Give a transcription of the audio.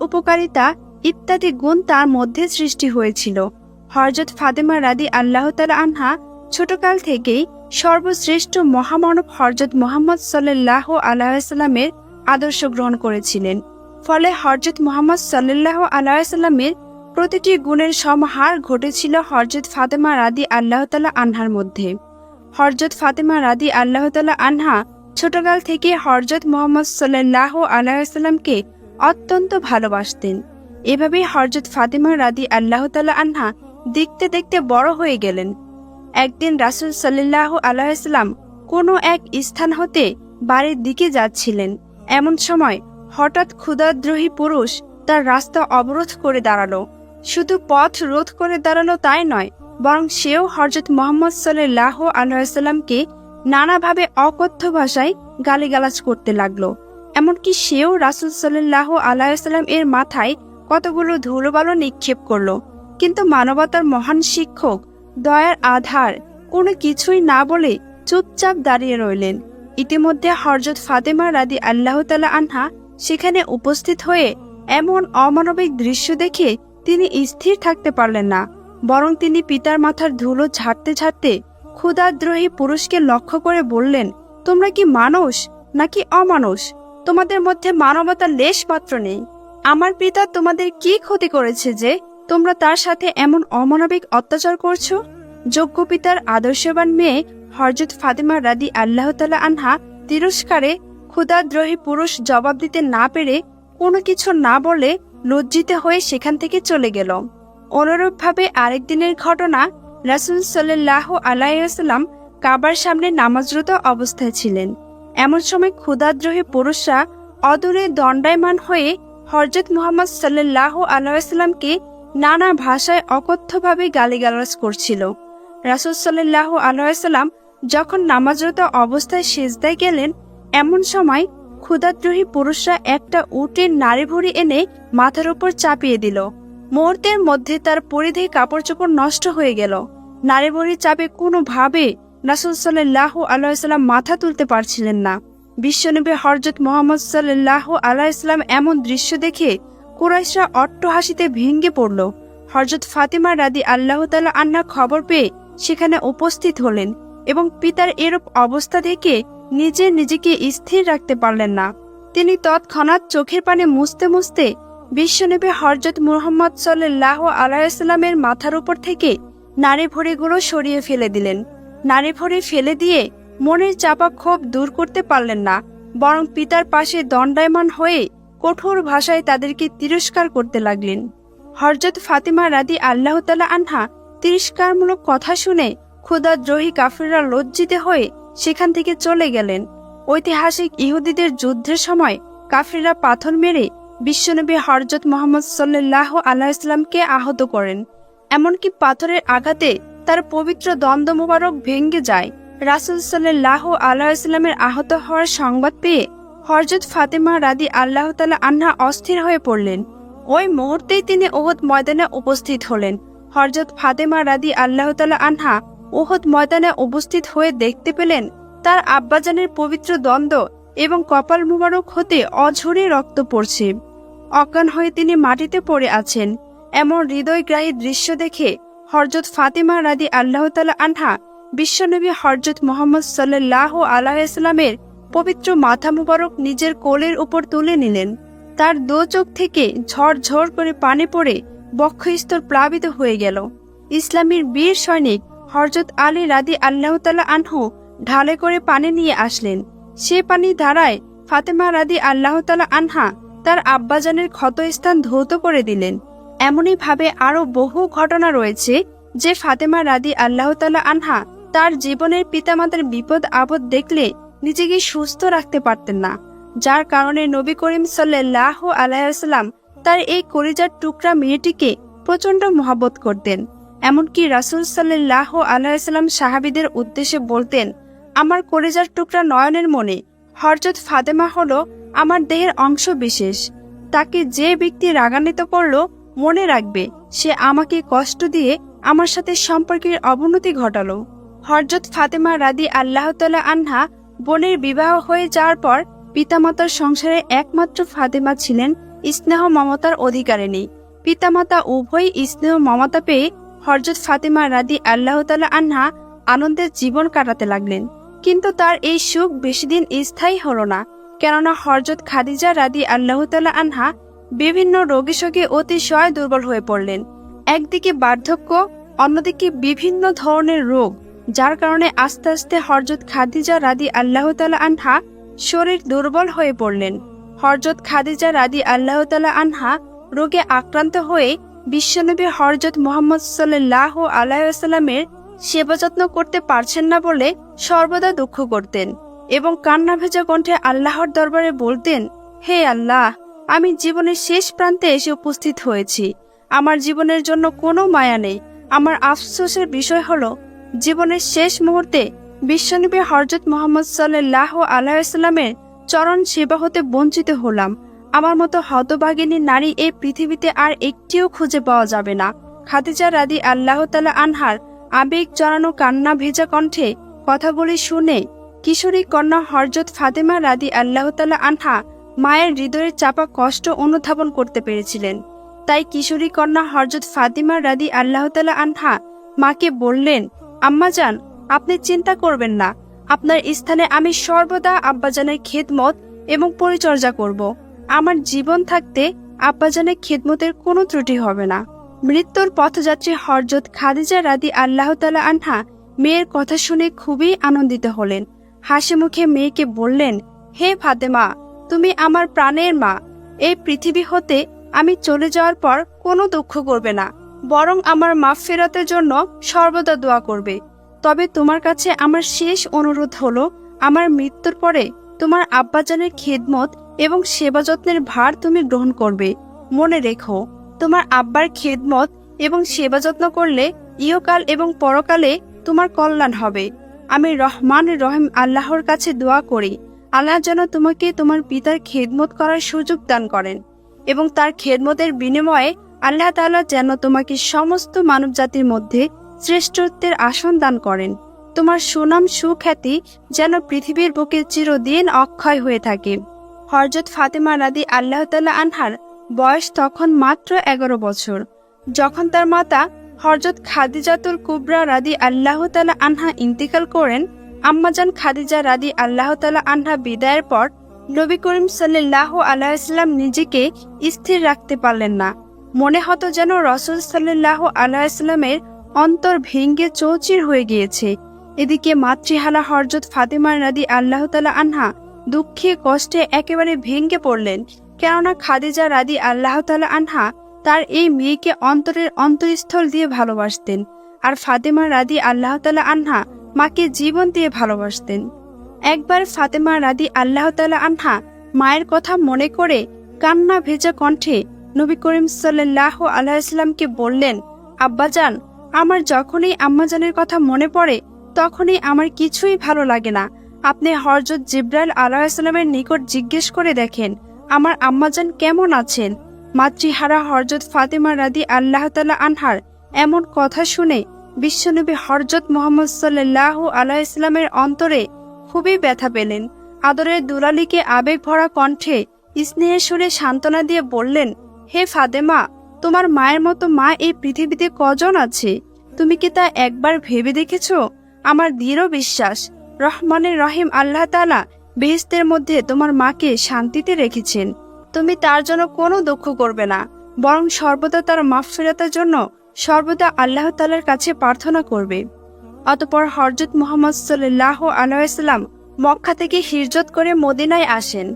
উপকারিতা ইত্যাদি গুণ তার মধ্যে সৃষ্টি হয়েছিল। হরজত ফাতেমা রাদি আল্লাহ তালা আনহা ছোটকাল থেকেই সর্বশ্রেষ্ঠ মহামানব হরজত মোহাম্মদ সাল্লাহ আলাইসাল্লামের আদর্শ গ্রহণ করেছিলেন। ফলে হরজত মোহাম্মদ সাল্লাহ আলাইসাল্লামের প্রতিটি গুণের সমাহার ঘটেছিল হরজত ফাতেমা রাদি আল্লাহ তালা আনহার মধ্যে। হরজত ফাতেমা রাদি আল্লাহ তালা আনহা ছোটকাল থেকে হরজত মোহাম্মদ সাল্লাহ আলাইসাল্লামকে অত্যন্ত ভালোবাসতেন। এভাবেই হরজত ফাতেমা রাদি আল্লাহ তালা আনহা দেখতে দেখতে বড় হয়ে গেলেন। একদিন রাসুল সাল্লাহ আলাইসাল্লাম কোনো এক স্থান হতে বাড়ির দিকে যাচ্ছিলেন। এমন সময় হঠাৎ ক্ষুদাদ্রোহী পুরুষ তার রাস্তা অবরোধ করে দাঁড়াল। শুধু পথ রোধ করে দাঁড়াল তাই নয়, বরং সেও হরজত মোহাম্মদ সাল্লাহ আলাইসাল্লামকে নানাভাবে অকথ্য ভাষায় গালিগালাজ করতে লাগল। এমনকি সেও রাসুল সাল্লাহ আলাইসাল্লাম এর মাথায় কতগুলো ধুলোবালো নিক্ষেপ করল। কিন্তু মানবতার মহান শিক্ষক দয়ার আধার কোনো কিছুই না বলে চুপচাপ দাঁড়িয়ে রইলেন। ইতিমধ্যে হরজত ফাতেমা রাদি আল্লাহ তালা আনহা সেখানে উপস্থিত হয়ে এমন অমানবিক দৃশ্য দেখে তিনি স্থির থাকতে পারলেন না, বরং তিনি পিতার মাথার ধুলো ঝাড়তে ঝাড়তে ক্ষুদাদ্রোহী পুরুষকে লক্ষ্য করে বললেন, তোমরা কি মানুষ নাকি অমানুষ? তোমাদের মধ্যে মানবতার লেশ মাত্র নেই। আমার পিতা তোমাদের কি ক্ষতি করেছে যে তোমরা তার সাথে এমন অমানবিক অত্যাচার করছ? যোগ্য পিতার আদর্শবান মেয়ে হরজত ফাতেমা রাদি আল্লাহ তালা আনহা তিরস্কারে ক্ষুদাদ্রোহী পুরুষ জবাব দিতে না পেরে কোনো কিছু না বলে লজ্জিত হয়ে সেখান থেকে চলে গেল। অনুরূপভাবে আরেক দিনের ঘটনা রাসুল সাল্লাহ আলাইসাল্লাম কাবার সামনে নামাজরত অবস্থায় ছিলেন। এমন সময় ক্ষুদাদ্রোহী পুরুষরা অদূরে দণ্ডায়মান হয়ে হরজত মুহাম্মদ সাল্লাহ আলাইসাল্লামকে নানা ভাষায় অকথ্যভাবে গালিগালাজ করছিল। রাসুল সাল্লাহ আলাইসাল্লাম যখন নামাজরত অবস্থায় সেজদায় গেলেন, এমন সময় ক্ষুদাদ্রোহী পুরুষরা একটা উটের নারী ভুড়ি এনে মাথার উপর চাপিয়ে দিল। মুহূর্তের মধ্যে তার পরিধেয় কাপড় চোপড় নষ্ট হয়ে গেল। নারী ভুড়ির চাপে কোনোভাবে রাসুল সাল্লাহ আলাইসাল্লাম মাথা তুলতে পারছিলেন না। বিশ্বনবী হরজত মোহাম্মদ সাল্লাহ আলাইসাল্লাম এমন দৃশ্য দেখে কুরাইশরা অট্ট হাসিতে ভেঙ্গে পড়ল। হরজত ফাতিমা রাদি আল্লাহ তালা আন্না খবর পেয়ে সেখানে উপস্থিত হলেন এবং পিতার এরূপ অবস্থা দেখে নিজে নিজেকে স্থির রাখতে পারলেন না। তিনি তৎক্ষণাৎ চোখের পানে মুছতে মুছতে বিশ্বনবী হরজত মুহাম্মদ সাল্লাহ আলাইসাল্লামের মাথার উপর থেকে নারী ভরিগুলো সরিয়ে ফেলে দিলেন। নারী ভরি ফেলে দিয়ে মনের চাপা ক্ষোভ দূর করতে পারলেন না, বরং পিতার পাশে দণ্ডায়মান হয়ে কঠোর ভাষায় তাদেরকে তিরস্কার করতে লাগলেন। হরজত ফাতিমা রাদি আল্লাহ আনহা তিরস্কারমূলক কথা শুনে ক্ষুদাদ্রোহী কাফিররা লজ্জিত হয়ে সেখান থেকে চলে গেলেন। ঐতিহাসিক ইহুদিদের যুদ্ধের সময় কাফিররা পাথর মেরে বিশ্বনবী হরজত মোহাম্মদ সাল্লাহ আল্লাহ ইসলামকে আহত করেন। এমনকি পাথরের আঘাতে তার পবিত্র দ্বন্দ্ব মোবারক ভেঙ্গে যায়। রাসুল সাল্লাহ আলাইসলামের আহত হওয়ার সংবাদ পেয়ে হরজত ফাতেমা রাদি আল্লাহ তালা আন্না অস্থির হয়ে পড়লেন। ওই মুহূর্তেই তিনি ওহদ ময়দানে উপস্থিত হলেন। হরজত ফাতেমা রাদি আল্লাহ তালা আনহা ওহদ ময়দানে উপস্থিত হয়ে দেখতে পেলেন তার আব্বাজানের পবিত্র দ্বন্দ্ব এবং কপাল মুবারক হতে অঝরে রক্ত পড়ছে। অজ্ঞান হয়ে তিনি মাটিতে পড়ে আছেন। এমন হৃদয়গ্রাহী দৃশ্য দেখে হরজত ফাতেমা রাদি আল্লাহ তালা আনহা বিশ্বনবী হরজত মোহাম্মদ সাল্লাহ আলাইসলামের পবিত্র মাথা মুবারক নিজের কোলের উপর তুলে নিলেন। তার দো চোখ থেকে ঝড় করে পানি পড়ে বক্ষস্তর প্লাবিত হয়ে গেল। ইসলামীর বীর সৈনিক হরজত আলী রাদি আল্লাহ তালা আনহু ঢালে করে পানি নিয়ে আসলেন। সে পানি ধারায় ফাতেমা রাদি আল্লাহ তালা আনহা তার আব্বাজানের ক্ষতস্থান ধৌত করে দিলেন। এমনই ভাবে আরও বহু ঘটনা রয়েছে যে ফাতেমা রাদি আল্লাহ তালা আনহা তার জীবনের পিতামাতার বিপদ আপদ দেখলে নিজেকে সুস্থ রাখতে পারতেন না, যার কারণে নবী করিম সাল্লাহ আলাইসাল্লাম তার এই করিজার টুকরা মেয়েটিকে প্রচণ্ড মহাবত করতেন। এমনকি রাসুল সাল্লাহ আলাইসাল্লাম সাহাবিদের উদ্দেশ্যে বলতেন, আমার করিজার টুকরা নয়নের মনে হরজত ফাতেমা হলো আমার দেহের অংশ বিশেষ তাকে যে ব্যক্তি রাগান্বিত করল মনে রাখবে, সে আমাকে কষ্ট দিয়ে আমার সাথে সম্পর্কের অবনতি ঘটালো। হরজত ফাতেমা রাদি আল্লাহ তালা আনহা বোনের বিবাহ হয়ে যাওয়ার পর পিতামাতার সংসারে একমাত্র ফাতেমা ছিলেন স্নেহ মমতার অধিকারে অধিকারিণী। পিতামাতা উভয়ই স্নেহ মমতা পেয়ে হরজত ফাতেমা রাদি আল্লাহ তালা আনহা আনন্দের জীবন কাটাতে লাগলেন। কিন্তু তার এই সুখ বেশিদিন স্থায়ী হলো না। কেননা হরজত খাদিজা রাদি আল্লাহ তালা আনহা বিভিন্ন রোগী শোকে অতিশয় দুর্বল হয়ে পড়লেন। একদিকে বার্ধক্য, অন্যদিকে বিভিন্ন ধরনের রোগ, যার কারণে আস্তে আস্তে হরজত খাদিজা রাদি আল্লাহ তালা আনহা শরীর দুর্বল হয়ে পড়লেন। হরজত খাদিজা রাদি আল্লাহ তালা আনহা রোগে আক্রান্ত হয়ে বিশ্বনবী হরজত মোহাম্মদ সাল্লাহ আলাইসাল্লামের সেবা যত্ন করতে পারছেন না বলে সর্বদা দুঃখ করতেন এবং কান্না ভেজা কণ্ঠে আল্লাহর দরবারে বলতেন, হে আল্লাহ আমি জীবনের শেষ প্রান্তে এসে উপস্থিত হয়েছি। আমার জীবনের জন্য কোনো মায়া নেই। আমার আফসোসের বিষয় হলো, জীবনের শেষ মুহূর্তে বিশ্বনবী হরজত মোহাম্মদ সাল্লাহ আলাইসাল্লামের চরণ সেবা হতে বঞ্চিত হলাম। আমার মতো হতভাগিনী নারী এই পৃথিবীতে আর একটিও খুঁজে পাওয়া যাবে না। খাদিজা রাদি আল্লাহ তালা আনহার আবেগ জড়ানো কান্না ভেজা কণ্ঠে কথাগুলি শুনে কিশোরী কন্যা হরজত ফাতেমা রাদি আল্লাহ তালা আনহা মায়ের হৃদয়ের চাপা কষ্ট অনুধাবন করতে পেরেছিলেন। তাই কিশোরী কন্যা হরজত ফাতিমা রাদি আল্লাহ তালা আনহা মাকে বললেন আম্মাজান আপনি চিন্তা করবেন না। আপনার স্থানে আমি সর্বদা আব্বাজানের খেদমত এবং পরিচর্যা করব। আমার জীবন থাকতে আব্বাজানের খেদমতের কোনো ত্রুটি হবে না। মৃত্যুর পথযাত্রী হরজত খাদিজা রাদি আল্লাহ তালা আনহা মেয়ের কথা শুনে খুবই আনন্দিত হলেন। হাসি মুখে মেয়েকে বললেন, হে ফাতেমা তুমি আমার প্রাণের মা। এই পৃথিবী হতে আমি চলে যাওয়ার পর কোনো দুঃখ করবে না, বরং আমার মাফ ফেরাতের জন্য সর্বদা দোয়া করবে। তবে তোমার কাছে আমার শেষ অনুরোধ হলো, আমার মৃত্যুর পরে তোমার আব্বাজানের খেদমত এবং সেবা যত্নের ভার তুমি গ্রহণ করবে। মনে রেখো, তোমার আব্বার খেদমত এবং সেবা যত্ন করলে ইহকাল এবং পরকালে তোমার কল্যাণ হবে। আমি রহমান রহিম আল্লাহর কাছে দোয়া করি। আল্লাহ যেন তোমাকে তোমার পিতার খেদমত করার সুযোগ দান করেন এবং তার খেদমতের বিনিময়ে আল্লাহ তাআলা যেন তোমাকে সমস্ত মানব জাতির মধ্যে শ্রেষ্ঠত্বের আসন দান করেন। তোমার সুনাম সুখ্যাতি যেন পৃথিবীর বুকে চিরদিন অক্ষয় হয়ে থাকে। হরজত ফাতেমা রাদি আল্লাহ তাল্লাহ আনহার বয়স তখন মাত্র এগারো বছর। যখন তার মাতা হরজত খাদিজাতুল কুবরা রাদি আল্লাহ তালা আনহা ইন্তিকাল করেন আম্মাজান খাদিজা রাদি আল্লাহ তালা আনহা বিদায়ের পর নবী করিম সাল্লাহ আলাইসাল্লাম নিজেকে স্থির রাখতে পারলেন না। মনে হতো যেন রসুল সাল্লাহ আলাইসাল্লামের অন্তর ভেঙ্গে চৌচির হয়ে গিয়েছে। এদিকে মাতৃহালা হরজত ফাতেমার রাদি আল্লাহ তালা আনহা দুঃখে কষ্টে একেবারে ভেঙ্গে পড়লেন। কেননা খাদিজা রাদি আল্লাহ তালা আনহা তার এই মেয়েকে অন্তরের অন্তরস্থল দিয়ে ভালোবাসতেন। আর ফাতেমা রাদি আল্লাহ তালা আনহা মাকে জীবন দিয়ে ভালোবাসতেন। একবার ফাতেমা রাদি আল্লাহ তালা আনহা মায়ের কথা মনে করে কান্না ভেজা কণ্ঠে নবী করিম সাল্লাহ আলাইসলামকে বললেন আব্বাজান আমার যখনই আম্মাজানের কথা মনে পড়ে, তখনই আমার কিছুই ভালো লাগে না। আপনি হরজত জিব্রাইল আলাইসালামের নিকট জিজ্ঞেস করে দেখেন, আমার আম্মাজান কেমন আছেন? মাতৃহারা হরজত ফাতেমা রাদি আল্লাহ তালা আনহার এমন কথা শুনে বিশ্বনবী হরজত মোহাম্মদ সাল্লাহ আলাহ ইসলামের অন্তরে খুবই ব্যথা পেলেন। আদরের দুলালিকে আবেগ ভরা কণ্ঠে স্নেহের সুরে সান্ত্বনা দিয়ে বললেন, হে ফাতেমা, তোমার মায়ের মতো মা এই পৃথিবীতে কজন আছে? তুমি কি তা একবার ভেবে দেখেছ? আমার দৃঢ় বিশ্বাস, রহমানের রহিম আল্লাহ তালা বেহেস্তের মধ্যে তোমার মাকে শান্তিতে রেখেছেন। তুমি তার জন্য কোনো দুঃখ করবে না, বরং সর্বদা তার মাফ জন্য সর্বদা আল্লাহ তালার কাছে প্রার্থনা করবে। অতপর হরজত মোহাম্মদ সাল্লাহ আলাইসাল্লাম মক্কা থেকে হিরজত করে মদিনায় আসেন।